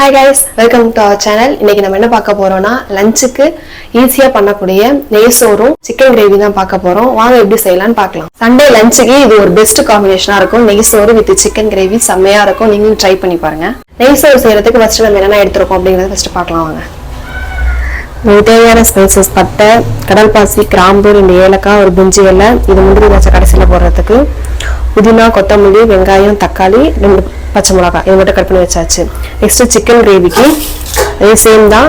Hi guys welcome to our channel இன்னைக்கு நம்ம என்ன பார்க்க போறோம்னா லஞ்சுக்கு ஈஸியா பண்ணக்கூடிய நெய் சோறும் சிக்கன் கிரேவி தான் பார்க்க போறோம். வாங்க எப்படி செய்யலாம்னு பார்க்கலாம். சண்டே லஞ்சுக்கு இது ஒரு பெஸ்ட் காம்பினேஷனா இருக்கும். நெய் சோறு வித் சிக்கன் கிரேவி செம்மையா இருக்கும். நீங்களும் ட்ரை பண்ணி பாருங்க. நெய் சோறு செய்யறதுக்கு ஃபர்ஸ்ட் நம்ம என்னென்ன எடுத்துருக்கோம் அப்படிங்கறத ஃபர்ஸ்ட் பார்க்கலாம் வாங்க. தேவையான ஸ்பைசஸ் பட்டை கடல் பாசி கிராம்பு ரெண்டு ஏலக்காய் ஒரு பிஞ்சு வெள்ளை இது முந்திரி வச்ச கடைசியில் போடுறதுக்கு. புதினா கொத்தமல்லி வெங்காயம் தக்காளி ரெண்டு பச்சை மிளகாய் இது மட்டும் கட் பண்ணி வச்சாச்சு. நெக்ஸ்ட் சிக்கன் கிரேவிக்கு அதே சேம் தான்.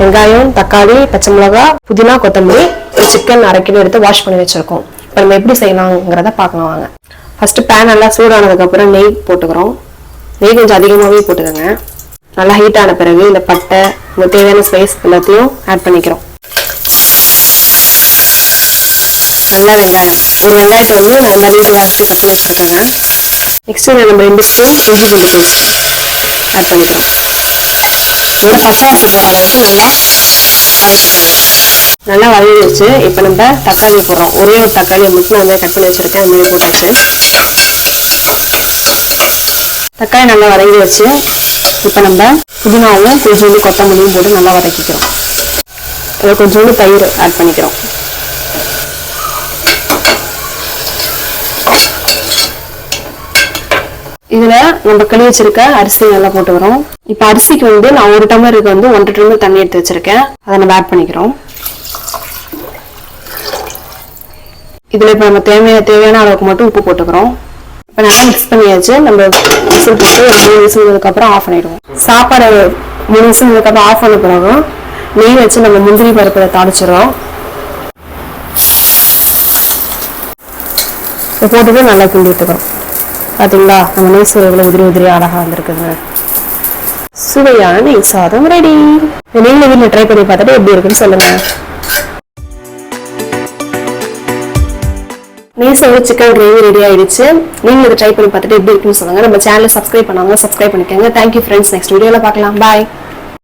வெங்காயம் தக்காளி பச்சை மிளகாய் புதினா கொத்தமல்லி சிக்கன் அரை கிலோ எடுத்து வாஷ் பண்ணி வச்சிருக்கோம். இப்போ நம்ம எப்படி செய்யலாங்கிறத பார்க்கலாம் வாங்க. ஃபஸ்ட்டு பேன் நல்லா சூடானதுக்கப்புறம் நெய் போட்டுக்கிறோம். நெய் கொஞ்சம் அதிகமாகவே போட்டுக்கோங்க. நல்லா ஹீட் ஆன பிறகு இந்த பட்டை இந்த தேவையான ஸ்பைஸ் எல்லாத்தையும் ஆட் பண்ணிக்கிறோம். நல்லா வெங்காயம். ஒரு வெங்காயத்தை வந்து நல்லா வீட்டில் அரைச்சி கட் பண்ணி வச்சுருக்கேங்க நெக்ஸ்ட் இதில் நம்ம ரெண்டு ஸ்பூன் இஞ்சி பூண்டு பேஸ்ட் ஆட் பண்ணிக்கிறோம் இதோட பச்சை வாசம் அளவுக்கு நல்லா வதக்கிக்கணும் நல்லா வதங்கிடுச்சு இப்போ நம்ம தக்காளி போடுறோம். ஒரே ஒரு தக்காளியை மட்டும் நான் வந்து கட் பண்ணி வச்சுருக்கேன். அந்த போட்டாச்சு. தக்காளி நல்லா வதங்கி வச்சு இப்போ நம்ம புதினாவும் கொஞ்சோண்டு கொத்தமல்லியும் போட்டு நல்லா வதக்கிக்கிறோம். இதில் கொஞ்சோண்டு தயிர் ஆட் பண்ணிக்கிறோம். இதுல நம்ம கழுவி வச்சிருக்க அரிசி நல்லா போட்டுக்கிறோம் இப்போ அரிசிக்கு வந்து நான் ஒரு டம்ளருக்கு வந்து ஒன்றரை டம்ளர் தண்ணி எடுத்து வச்சிருக்கேன். அதை நம்ம ஆட் பண்ணிக்கிறோம். இதுல இப்போ நம்ம தேவையான தேவையான அளவுக்கு மட்டும் உப்பு போட்டுக்கிறோம். இப்போ நல்லா மிக்ஸ் பண்ணியாச்சு. நம்ம விசில் போட்டு ஒரு மூணு விசில் அப்புறம் ஆஃப் பண்ணிடுவோம். சாப்பாடு மூணு விசில் அப்புறம் ஆஃப் பண்ண பிறகு நெய் வச்சு நம்ம முந்திரி பருப்பில் தாளிச்சிடுறோம். போட்டுட்டு நல்லா கிண்டி எடுத்துக்கிறோம். பார்த்தீங்களா நம்ம நெய் சோறு எவ்வளோ உதிரி உதிரி அழகாக வந்திருக்குங்க. சுவையான நெய் சாதம் ரெடி நீங்க வீட்டில் ட்ரை பண்ணி பார்த்துட்டு எப்படி இருக்குன்னு சொல்லுங்க. நெய் சோறு சிக்கன் கிரேவி ரெடி ஆயிடுச்சு. நீங்கள் இதை ட்ரை பண்ணி பார்த்துட்டு எப்படி இருக்குன்னு சொல்லுங்க. நம்ம சேனலை சப்ஸ்கிரைப் பண்ணாங்க சப்ஸ்கிரைப் பண்ணிக்கோங்க. தேங்க்யூ ஃப்ரெண்ட்ஸ் நெக்ஸ்ட் வீடியோல பார்க்கலாம். பாய்